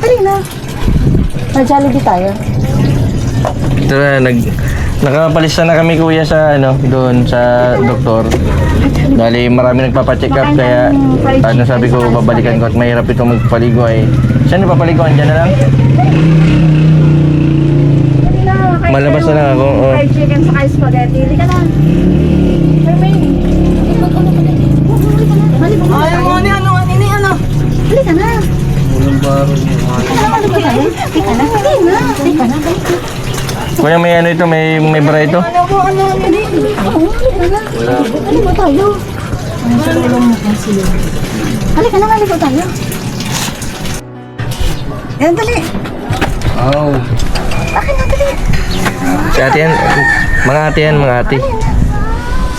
Dali na. Mag-jollibee tayo. Ito na, nag, nakapalista na kami kuya sa ano, doon sa doktor. Dali marami nagpapacheck up kaya ano sabi ko babalikan ko at mahirap ito magpaligo ay. Saan yung papaliguan? Diyan na lang? Malabas na lang ako, oh. Fried chicken sa spaghetti. Dali ka na. Kuya may ano ito, may, may bra ito. Ano po, ano, ano? Oo, dali ka na. Dali ba tayo? Yan, dali. Oh. Akin na, dali. Si ate yan, mga ate yan, mga ate.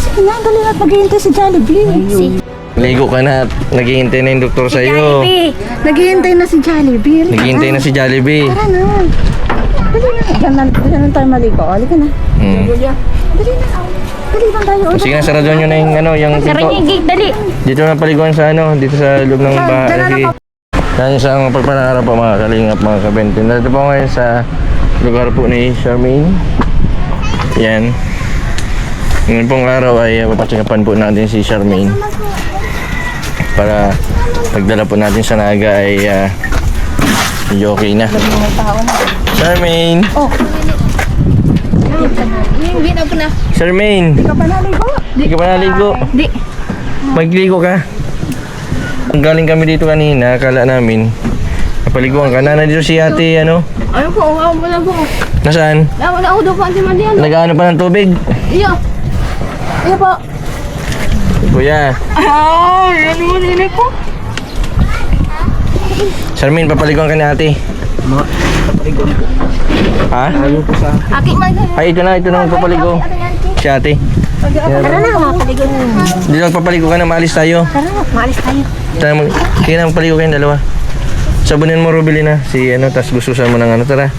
Sige na, dali na. Maghihintay si Jollibee. Ligo ka na at naghihintay na yung doktor sa iyo. Naghihintay na si Jollibee. Halika Naghihintay na si Jollibee. Tara na. Dali na. Diyan na, diyan na tayo maligo. Halika na. Hmm. Dali na. Dali lang tayo. Sige na, sarado nyo na yung ano, yung pinto. dali. Dito na paliguan sa ano, dito sa loob ng bahay. dala na Sige. Yan isang pagpanarap po mga kalingap mga kabentin. Dito po ngayon sa lugar po ni Charmaine. Yan. Ngayon pong araw ay uh, papatsikapan po natin si Charmaine. Para pagdala po natin sa Naga ay uh, medyo okay na. Charmaine! Oh. Hindi na po na. Charmaine! Ka pa naligo? Hindi ka pa naligo? Di. Magligo ka. Ang galing kami dito kanina, akala namin. Napaliguan ka na. Nandito si ate, ano? Ano po, ako po na po. Nasaan? Wala, wala, udo po, Ate Madian. Nagaano pa ng tubig? Iyo. Iyo po. Kuya, Ay, ano mo nini po? Charmaine, papaliguan ka ni ate. Ha? Aki man. Ay, ito na, ito na magpapaligo. Si ate. Tara na, mapaligo na. Hindi lang papaligo ka na, maalis tayo. Tara na, maalis tayo. Tara, mag sige na, magpaligo kayong dalawa. Sabunin mo, Rubilina. Si ano, tas gustusan mo ng ano, tara.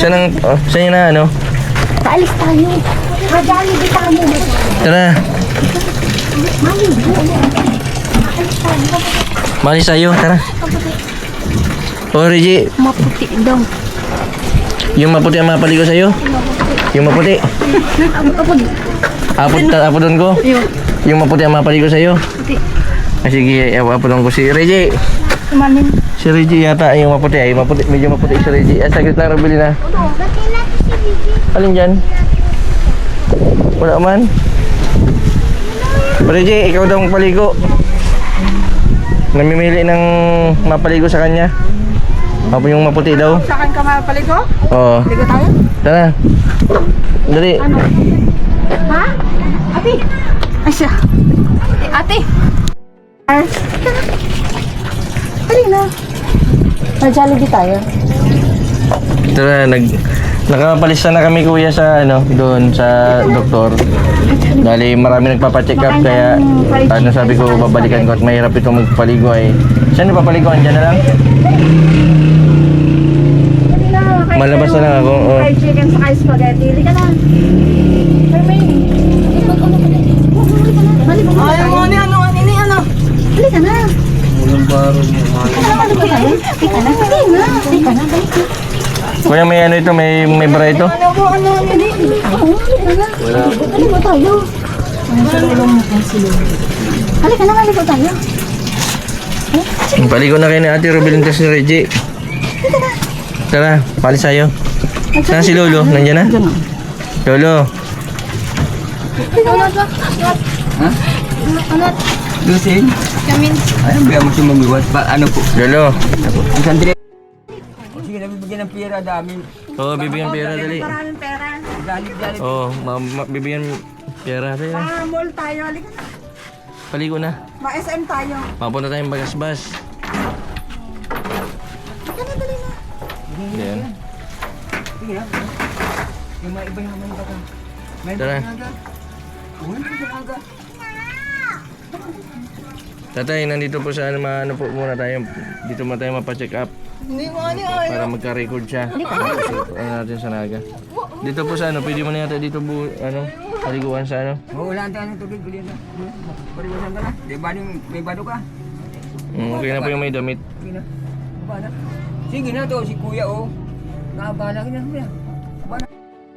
Saan ang, oh, na, ano? Paalis tayo. Mag-jollibee tayo. Tara. Maalis tayo, tara. Oh, Reggie, Maputi daw. yung maputi ang mapaligo sa'yo? Yung maputi? Apod, ta- apodon ko? Iyo. Yung maputi ang mapaligo sa'yo? Puti. Ah, sige, apodon ko si Reggie. Kumanin. Si Reggie yata yung maputi. Ay, maputi, medyo maputi si Reggie. Ah, saglit lang, Rubili na. Alin dyan? Wala man. Reggie, ikaw daw magpaligo. Namimili ng mapaligo sa kanya. Ako yung maputi daw. Sa akin ka mapaligo? Oo. Ligo tayo? Tara. Dali. Ha? Ate. Ay siya. Ate. Dali na. Mag-jollibee tayo. Tara, nag nakapalista na kami kuya sa ano, doon sa doktor. Dali marami nagpapacheck up kaya ano sabi ko babalikan ko at mahirap ito magpaligo ay. Saan yung papaliguan? Diyan na lang? Na. Malabas na lang ako, oh. Fried chicken sa spaghetti. Dali ka na. Ay, ano, ano, ano, ano, ano? Dali ka na. Walang baro Ano ba tayo? Dali ka na. Dali na. Dali ka na. Dali ka. Kuya may ano ito, may may bra ito. Ano po, ano, ano, ano? Oo, dali ka na. Dali ba tayo? Dali ka na. Dali ba tayo? Paligo na kayo ni Ate Rubilintes ni Reggie. Tara, palis tayo. Saan si Lolo? Nandiyan na? Lolo. Ano ba? Ano? Lusin? Kamin. Ano ba mo siya mabiwas? Ba, ano po? Lolo. Isang. O sige, nabibigyan ng pera, dami. Oo, bibigyan pera dali. Maraming pera. Dali. Oo, oh, ma- ma- bibigyan pera dali. Ah, mall tayo. Halika na. Paligo na. Ma-SM tayo. Mapunta tayong bagasbas. Halika na, dali na. Yan. Sige na. Yung mga iba naman ba ka? May Tara. Uy, sa aga. Tatay, nandito po sa ano, ma- ano po muna tayo. Dito muna tayo mapacheck up Hindi mo, ano, para magka-record siya. Ano natin sa naga. Dito po sa ano, pwede mo na yata dito bu, ano, paliguan sa ano. Oh, wala tayo ng tubig, ulit na. Pariwasan ka na. Di ba yung may bado ka? Mm, okay na po yung may damit. Sige na. Baba na. Sige na to, si kuya oh. Nakabala ka na na.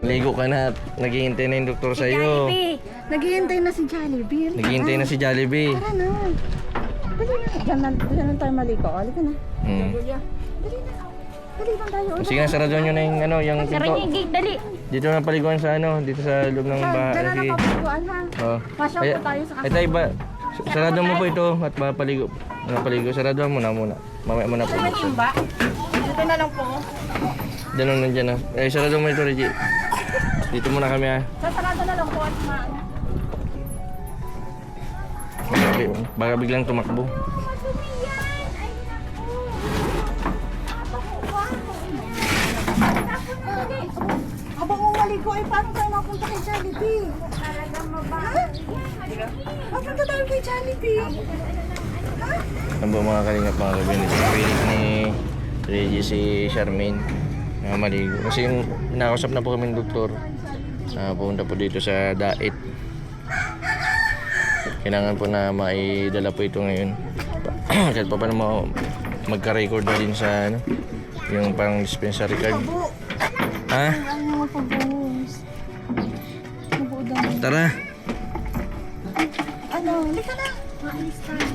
Ligo ka na at naghihintay na yung doktor sa'yo. Jollibee. Naghihintay na si Jollibee. Naghihintay na si Jollibee. Tara na. Dali na. Diyan na, diyan na tayo maligo. Halika na. Mm. Kuya. Dali na. Dali lang tayo. Sige na, sarado nyo na yung, ano, yung Sarang pinto. yung gate. Dali. Dito na paliguan sa ano, dito sa loob ng bahay. Diyan na Sige. nakapagpuan ha. Oh. Pasyaw po tayo sa Ay tayo ba? Sarado mo po ito at mapaligo. Mapaligo. Sarado mo na muna. Mamaya mo na po. Dito na lang po. Diyan na dyan na. Eh, sarado mo ito, Reggie. Dito muna kami ah. Sa sarado na lang po at ma... Baka, baka biglang tumakbo. Habang umaligo ay paano tayo mapunta kay Jollibee? Ha? Mapunta tayo kay Jollibee. Ano ba mga kalingap mga? Sa clinic ni Reggie si Charmaine na maligo. Kasi yung nakausap na po kami ng doktor. Uh, pumunta po dito sa Dait. Kailangan po na maidala po ito ngayon. Kahit pa paano mo magka-record na din sa ano, yung pang dispensary card. Ha? Ano pag-buhos? Nabuo daw. Tara! Ano? Halika na. Maalis tayo.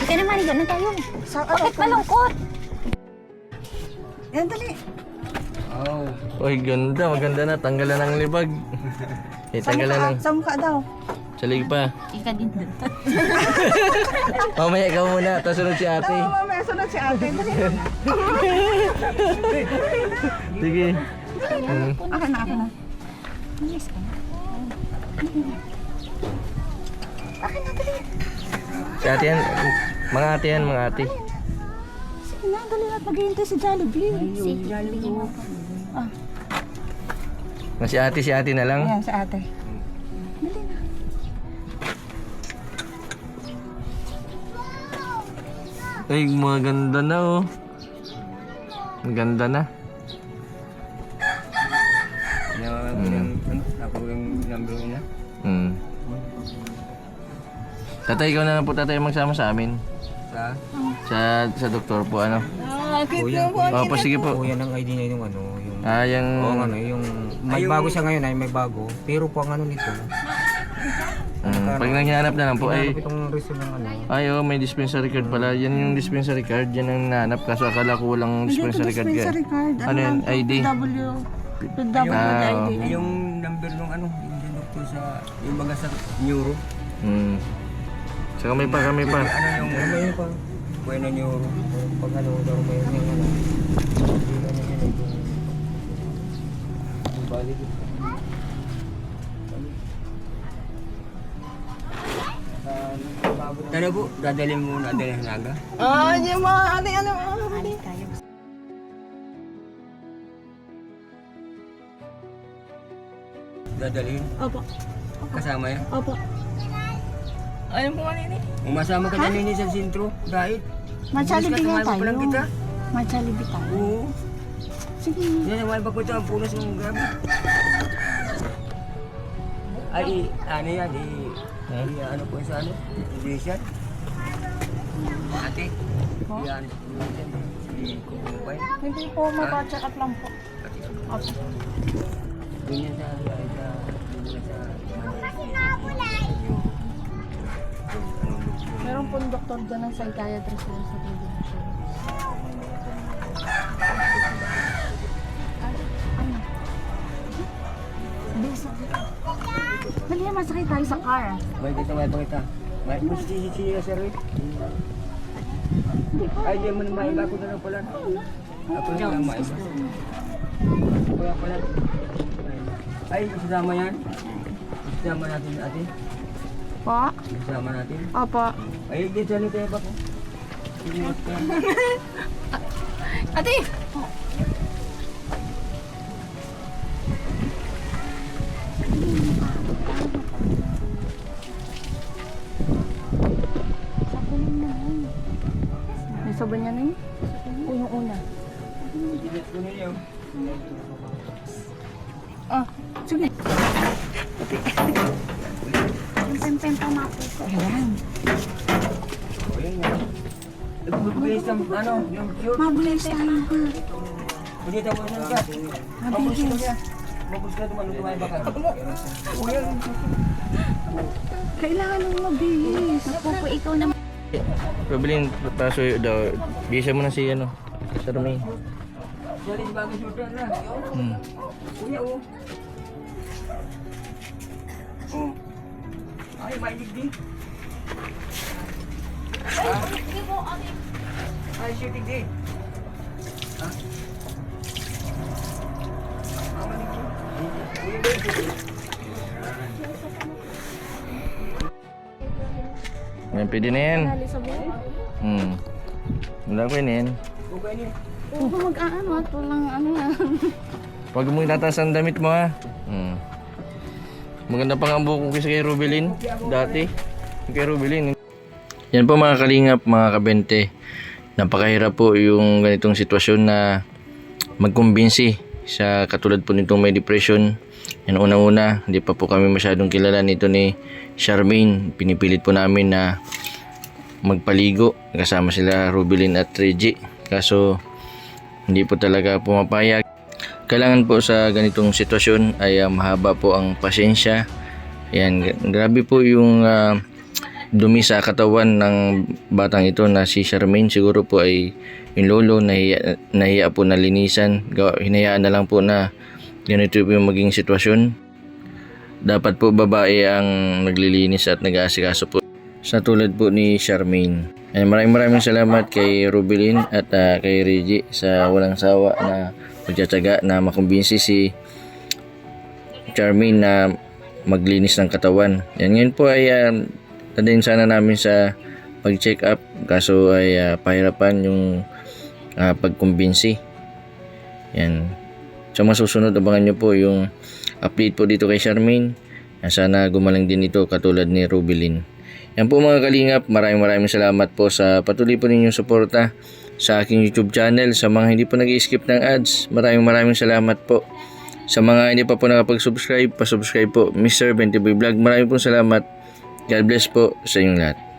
Halika na, maligo na tayo. Sa, Bakit malungkot? Yan, dali. Oh. Uy, ganda. Maganda na. Tanggalan ng libag. Eh, tanggalan ng... Sa mukha daw. Salig pa. Ika din doon. Mamaya ikaw muna. Tapos sunod si ate. mamaya sunod si ate. Sige. Mm. Akin na, akin na. Yes, ka na. Akin na, dali. Si ate yan. Mga ate yan, mga ate. Sige na, dali na. Maghihintay si Jollibee. Si Jollibee. Ah, Na si ate, si ate na lang. ayan si ate. Dali na. Ay, maganda na oh. Ang ganda na. Yung ano, ako yung number na. Hmm. Tatay, ikaw na lang po tatay magsama sa amin. Sa Sa sa doktor po, ano? Ah, Kuya. po. Opo, sige po. kuya ng ID niya yung ano, yung Ah, yung... Oo, ano, yung may bago siya ngayon ay may bago. Pero po ang ano nito, Mm, pag naghanap na lang po, ay... hinanap itong result ng ano. Ay, oh, may dispensary card pala. Yan yung dispensary card. Yan ang nahanap. Kaso akala ko walang dispensary card. ka. card. Ano yan? ID? W. W Ah, ID. Yung number ng ano, yung doktor sa, yung mga sa neuro. Hmm. Saka may pa, kami pa. Ano yung, ano yun pa? Na neuro. Pag ano, daw may yung ano. Yun. Yung balik. Tara po, dadalhin mo na dadalhin naga. Ah, yung mga ate, ano, ano. Dadalhin. Opo. Kasama yan. Opo. Ayun po kanini. Umasama ka na nini sa sintro. Dahil. Machalibi nga pa lang tayo. kita. Machalibi tayo. Oo. Sige. Yan, may pa ko ito ang punas ng grabe. Ay, ano yan, di, di ano po sa ano, iglesia. Ate, yan, yan, si Kumpay. Hindi po, mag-check up lang po. Opo. Doon yan sa, sa, sa, sa, Meron po doktor dyan ng psychiatrist na sa provincial. Ano? Bisa. Dali na, masakay tayo sa car. May kita, may pakita. May, may si, si, si, sir, eh. Ay, di mo na maiba ko na lang pala. Ako na lang maiba. Kaya pala. Ay, kasama yan. Kasama natin ate. Po? Kasama natin. Opo. Ay, dito na tayo ba ko? Ingat ka. Ate! May sabon niya na yun? O yung una? Ah, Sige. Pempem pa mapuso. Ayan. Nagbubulis ng ano, yung cute. Mabilis tayo ha. Hindi ito mo ka. Mabus ka niya. Mabus ka naman lumay baka. Kailangan ng mabilis. Pupo, ikaw na Rubilin, paso daw. Bisa mo na si ano. Charmaine. Dali si bagay shooter na. Hmm. Kuya oh. Oh. Ay, may digdi. Ay, siya digdi. Ha? Ah. Kuya, kuya. Yan, pwede na yan. Hmm. Wala ko yun yan. Okay. Pupo mag-aano at walang ano yan. Huwag mo itataas ang damit mo ha. Hmm. Maganda pa nga ang buhok ko kasi kay Rubilin. Dati. Kay Rubilin. Yan po mga kalingap, mga kabente. Napakahirap po yung ganitong sitwasyon na magkumbinsi sa katulad po nitong may depression. Yan una-una, hindi pa po kami masyadong kilala nito ni Charmaine. Pinipilit po namin na magpaligo kasama sila Rubilin at Reggie. Kaso hindi po talaga pumapayag. Kailangan po sa ganitong sitwasyon ay ah, mahaba po ang pasensya. Yan, gra- grabe po yung ah, dumi sa katawan ng batang ito na si Charmaine. Siguro po ay yung lolo nahiya, nahiya po na linisan. Hinayaan na lang po na ganito yung maging sitwasyon. Dapat po babae ang naglilinis at nag-aasikaso po sa tulad po ni Charmaine. Ay, maraming maraming salamat kay Rubilin at ah, kay Reggie sa walang sawa na pagtsatsaga na makumbinsi si Charmaine na maglinis ng katawan. Yan ngayon po ay uh, tadayin sana namin sa pag-check up kaso ay ah, pahirapan yung ah, pagkumbinsi. Yan. Sa mga susunod, abangan nyo po yung update po dito kay Charmaine. Ah, Sana gumaling din ito katulad ni Rubilin. Yan po mga kalingap, maraming maraming salamat po sa patuloy po ninyong suporta sa aking YouTube channel. Sa mga hindi po nag skip ng ads, maraming maraming salamat po. Sa mga hindi pa po nakapag-subscribe, pa-subscribe po. Mr. 20 Vlog, maraming po salamat. God bless po sa inyong lahat.